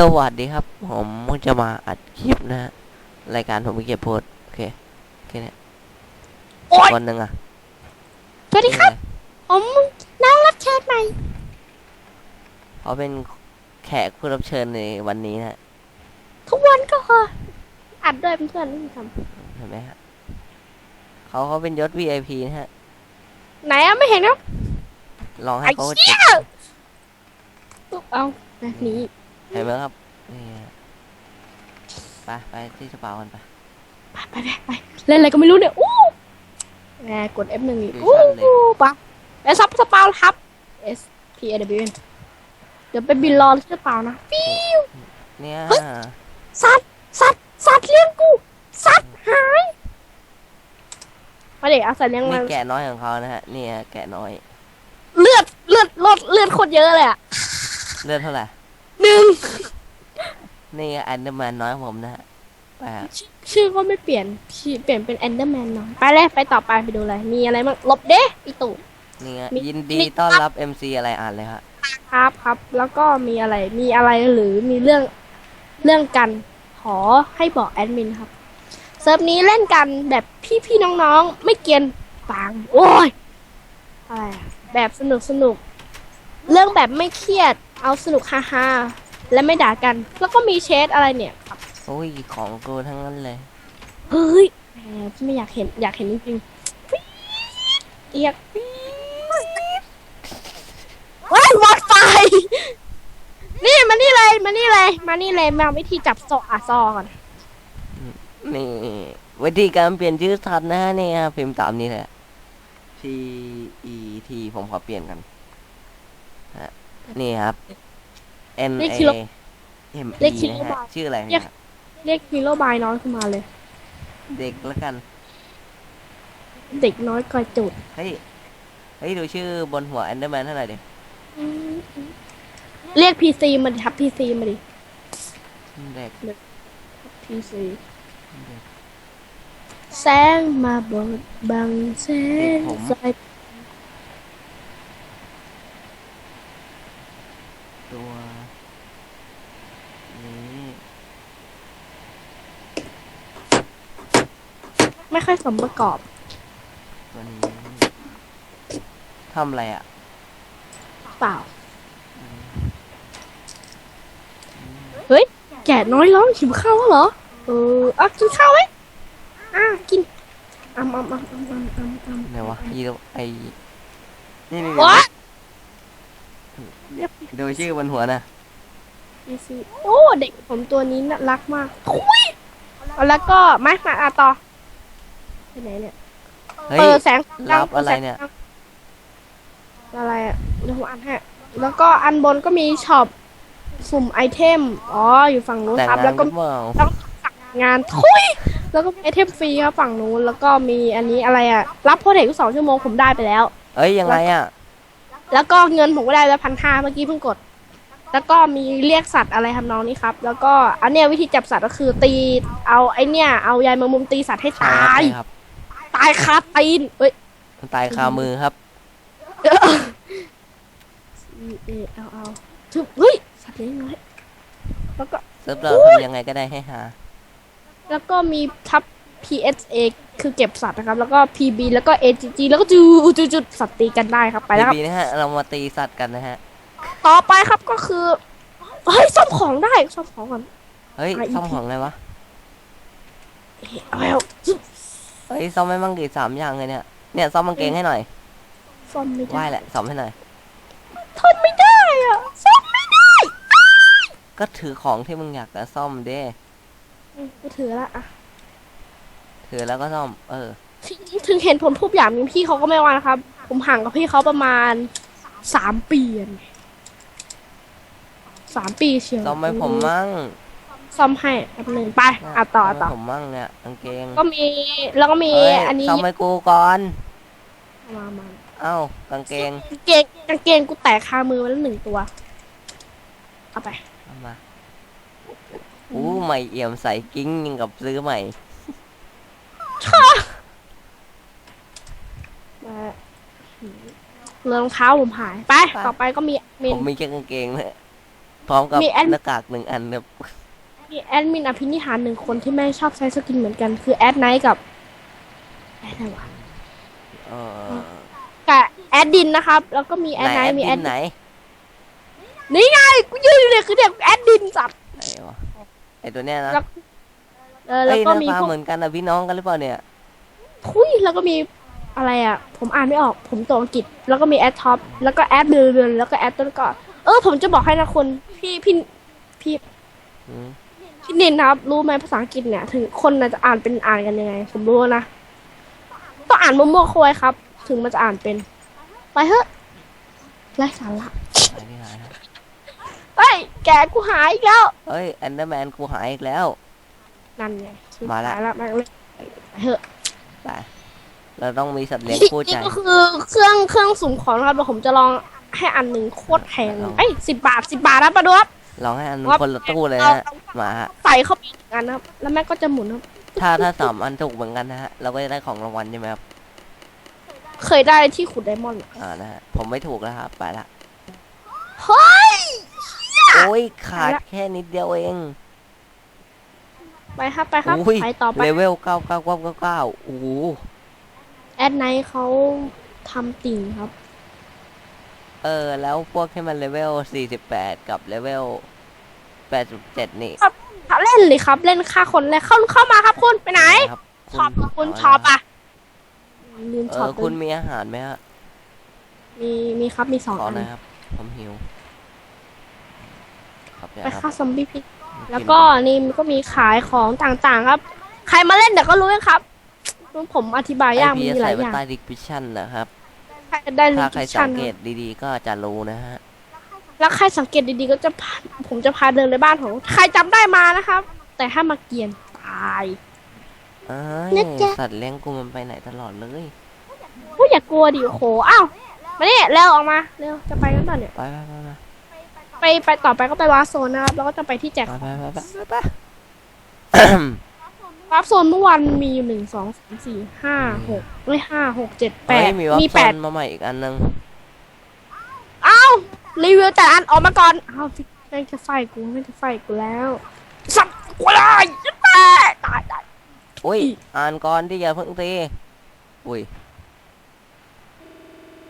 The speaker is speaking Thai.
สวัสดีครับ ผมจะมาอัดคลิปนะฮะรายการผมไม่เก็บโพสต์โอเคโอเคเนี่ยโอ๊ยคนหนึ่งอะสวัสดีครับนี่ไงผมน้องรับเชิญใหม่เขาเป็นแขกผู้รับเชิญในวันนี้นะฮะทุกวันก็อัดด้วยเพื่อนๆทเห็นไหมฮะเขาเขาเป็นยศ VIP นะฮะำไหนอะไม่เห็นครับลองให้ไอ้เขาเชี่เจ็ยบตุ๊บเอาแบบนี้ เห็นไหมครับนี่ฮะไปไปที่สปากันไปไปไปไปไปเล่นอะไรก็ไม่รู้เนี่ยอู้แหมกด F1 อีกอู้ปะแล้วซับสปาวทับ S P A W N เดี๋ยวไปบินรอที่สปาวนะปิ้วเนี่ยสัตว์สัตว์สัตว์เลี้ยงกูสัตว์หายมาเด็กเอาสัตว์เลี้ยงนี่มาแกะน้อยของเขานะฮะเนี่ยแกะน้อย เลือดเลือดลดเลือดโคตรเยอะเลยอะเลือดเท่าไหร่ห นึ่งนี่อันเดอร์แมนน้อยของผมนะฮะไปฮะชื่อชื่อก็ไม่เปลี่ยนชื่อเปลี่ยนเป็นแอนเดอร์แมนหน่อยไปเลยไปต่อไปไปดูเลยมีอะไรบ้างหลบเด้อีตู่ นี่ฮะมียินดีมี ต้อนรับ MC อะไรอ่านเลยฮะครับครับ แล้วก็มีอะไรมีอะไรหรือมีเรื่องเรื่องกัน ขอให้บอกแอดมินครับเซิร์ฟนี้เล่นกันแบบพี่ๆน้องๆ ไม่เกรียนปัง โอ้ยอะไรอะแบบสนุกสนุก เรื่องแบบไม่เครียด เอาสนุกฮาฮาๆและไม่ด่ากัน แล้วก็มีเชดอะไรเนี่ยครับโอ้ยของกูทั้งนั้นเลย เฮ้ยแหมพี่ไม่อยากเห็นอยากเห็นจริงๆปี๊ดเอียกปี๊ดว้ายหมดไฟ นี่มานี่เลยมานี่เลยมานี่เลยมาวิธีจับโซอะซอก่อนนี่วิธีการเปลี่ยนชื่อทันนะฮะนี่ฮะพิมพ์ตามนี้เลย P E T ผมขอเปลี่ยนกันฮะ นี่ครับ N เลข A คิโล M เล E ขคิโลนะฮะบาท ชื่ออะไรเรีเนี่ยยกเรียกฮีโร่บายน้อยขึ้นมาเลย เด็กแล้วกัน เด็กน้อยกอยจุดเฮ้ย เฮ้ย ดูชื่อบนหัว Enderman เท่าไหร่ดิ เรียกพีซีมาดิครับพีซีมาดิเด็ก พีซีแสงมาบดบังแสงสายตัวนี้ ไม่ค่อยสมประกอบ ตัวนี้ทำอะไรอะเปล่า เฮ้ย แกะน้อยร้องหิวข้าวแล้วเหรอ เออเอากินข้าวไหมอะกินอ้ำอ้ำอ้ำอ้ำอ้ำอ้ำอ้ำไหนวะยีโรไอนี่นี่วะดูชื่อบนหัวนะพีซีโอ้ เด็กผมตัวนี้น่ารักมากทุยเอาแล้วก็มามาอะต่อ ไปไหนเนี่ยเฮ้ยเปิดแสงรับอะไรเนี่ยอะไรอะเดี๋ยวผมอ่านให้แล้วก็อันบนก็มีช็อปสุ่มไอเทม อ๋อ อยู่ฝั่งนู้นแต่งครับ งานแล้วก็กันเปล่างานทุยแล้วก็ไอเทมฟรีครับฝั่งนู้น แล้วก็มีอันนี้อะไรอะรับโปรเทคสองชั่วโมงผมได้ไปแล้ว เอ้ยยังไงอะ แล้วก็เงินผมก็ได้แล้วพันห้าเมื่อกี้เพิ่งกด แล้วก็มีเรียกสัตว์อะไรทำนองนี้ครับ แล้วก็อันเนี้ยวิธีจับสัตว์ก็คือตี เอาไอเนี้ยเอายายแมงมุมตีสัตว์ให้ใช่ตายครับ ตายคาตีนเอ้ย มันตายคามือครับ C A L L ถึงเฮ้ยสัตว์เลี้ยงน้อยแล้วก็ เซิร์ฟเราทำยังไงก็ได้ให้หา แล้วก็มีทับ P S A คือเก็บสัตว์นะครับ แล้วก็ P B แล้วก็ A G G แล้วก็จูจูจุดสัตว์ตีกันได้ครับ ไปแล้วครับบีๆนะฮะ เรามาตีสัตว์กันนะฮะ ต่อไปครับก็คือ เฮ้ยซ่อมของได้ซ่อมของก่อน เฮ้ย อะซ่อมของไงวะเอ้ยเอาแล้วซึบ เฮ้ยซ่อมไม่มั่งกี่สามอย่างเลยเนี่ย เนี่ยซ่อมกางเกงให้หน่อยซ่อมไม่ไหวได้แหละซ่อมให้หน่อยทนไม่ได้อะซ่อมไม่ได้ ก็ถือของที่มึงอยากจะซ่อมเด้อืมกูถือละอะถือแล้วก็ซ่อม เออ ถึงถึงเห็นผมทุบอย่างนี้พี่เขาก็ไม่ว่านะครับ ผมห่างกับพี่เขาประมาณสามปีอะสามปีเชียวซ่อมให้ผมมั่ง ซ่อมให้แป๊บหนึ่งไปอะต่อซ่มให้ต่อ ผมมั่งเนี่ยกางเกงก็มีแล้วก็มีเฮ้ยอันนี้ซ่อมให้กูก่อน มามาเอ้ากางเกงกางเกงกางเกงกูแตกคามือมาแล้วหนึ่งตัวเอาไป เอามาอู้ใหม่เอี่ยมใสกิ้งยังกับซื้อใหม่ มาเรืองรองเท้าผมหายไป ต่อไปก็มีมี ผมมีแค่กางเกงเลยพร้อมกับมีแอดหน้ากากหนึ่งอันครับ มีแอดมินอภินิหารหนึ่งคนที่ไม่ชอบใช้สกินเหมือนกัน คือแอดไนท์กับแอดอะไรวะเออกับแอดดินนะครับ แล้วก็มีแอดไหนไนแอท์ดมีมิแอดนไหนนี่ไงกูยืนอยู่เนี่ยคือเด็กแอดดินสัตว์ไหนวะไอตัวเนี้ยนะแล้วเออแล้เอ้วยก็หน้ามีตาพวกเหมือนกันนะพี่น้องกันหรือเปล่าเนี่ยทุยแล้วก็มีอะไรอะ ผมอ่านไม่ออก ผมตัวอังกฤษ แล้วก็มีแอดท็อป แล้วก็แอดเดือนแล้วก็แอดต้นก่อนเออ ผมจะบอกให้นะคนพี่พี่พี่อืม พี่นินนะครับ รู้ไหมภาษาอังกฤษเนี่ย ถึงคนน่ะจะอ่านเป็นอ่านกันยังไง ผมรู้นะ ต้องอ่านมั่วๆเข้าไว้ครับ ถึงมันจะอ่านเป็น ไปเถอะไร้สาระหายที่ไหนนะเฮ้ย แกกูหายอีกแล้วเอ้ยแอนเดอร์แมนกูหายอีกแล้ว นั่นไงมาละ หยละมาเลยไปเถอะไปเราต้องมีสัตว์เลี้ยงคู่ใจนี่ก็คือเครื่องเครื่องสุ่มของนะครับเดี๋ยวผมจะลองให้อันหนึ่งโคตรแพงลองเอ้ยสิบบาทสิบบาทนะปะดูครับลองให้อันครับคนละตู้เลยเอานะฮะ มาฮะ ใส่เข้าไปอีกอันนะครับ แล้วแม่งก็จะหมุนครับ ถ้าถ้าสามอันถูกเหมือนกันนะฮะ เราก็จะได้ของรางวัลใช่ไหมครับ เคยได้ที่ขุดไดมอนด์อะอ่านะฮะ ผมไม่ถูกแล้วครับ ไปละ เฮ้ย โอ้ยขาดไปละแค่นิดเดียวเองไปครับไปครับ อุ้ยไปต่อไป เลเวลเก้าเก้าเก้าเก้าเก้าโอ้โหแอดไนท์เขาทำติ่งครับ เออ แล้วพวกที่มันเลเวลสี่สิบแปดกับเลเวล แปดสิบเจ็ดนี่เล่นเลยครับเล่นค่าคนแรกเข้าเข้ามาครับคุณไปไหนครับช็อปคุณช็อปอะลืมเอช็อปอคุณมีอาหารไหมฮะมีมีครับมีสองขออันหนะครับ ผมหิว ครับไปเนี่ยคฆ่ารับซอมบี้พิษแล้วก็นี่มันก็มีขายของต่างๆ ครับ ใครมาเล่นเดี๋ยวก็รู้เองครับผมอธิบายไอยากพีมีหใส่ลายไว้อย่างใต้ดิสพิชั่นนะครับใครได้ลิถ้าใครชั่สันงเกตดีๆ ก็จะรู้นะฮะ แล้วใครสังเกตดีๆก็จะพาผมจะพาเดินในบ้านของ ใครจำได้มานะครับ แต่ถ้ามาเกรียนตาย เอ้นะยจ๊ะ สัตว์เลี้ยงกูมันไปไหนตลอดเลยผู้อย่ากลัวดิโอ้โหอ้าวมาเนี่ยเร็วออกมาเร็วจะไปกันต่อเนี่ยไปไปไปไปไปไปต่อไปก็ไปวาร์ปโซนนะครับแล้วก็จะไปที่แจกไปของไปไปไปไปวาร์ปโซนเมื่อวานมีอยู่หนึ่งสองสามสี่ห้าหกเอ้ยห้าหกเจ็ดแปเฮ้ยดมีวัคมีซีแปด นมาใหม่อีกอันนึงเอ้า รีวิวแต่อันออกมาก่อนเอ้าฟิกไม่จะไฟกูไม่จะไฟกูแล้วสับกูเลยตายตายตายอุ้ยอีอ่านก่อนที่อย่าเพิ่งตีอุ้ย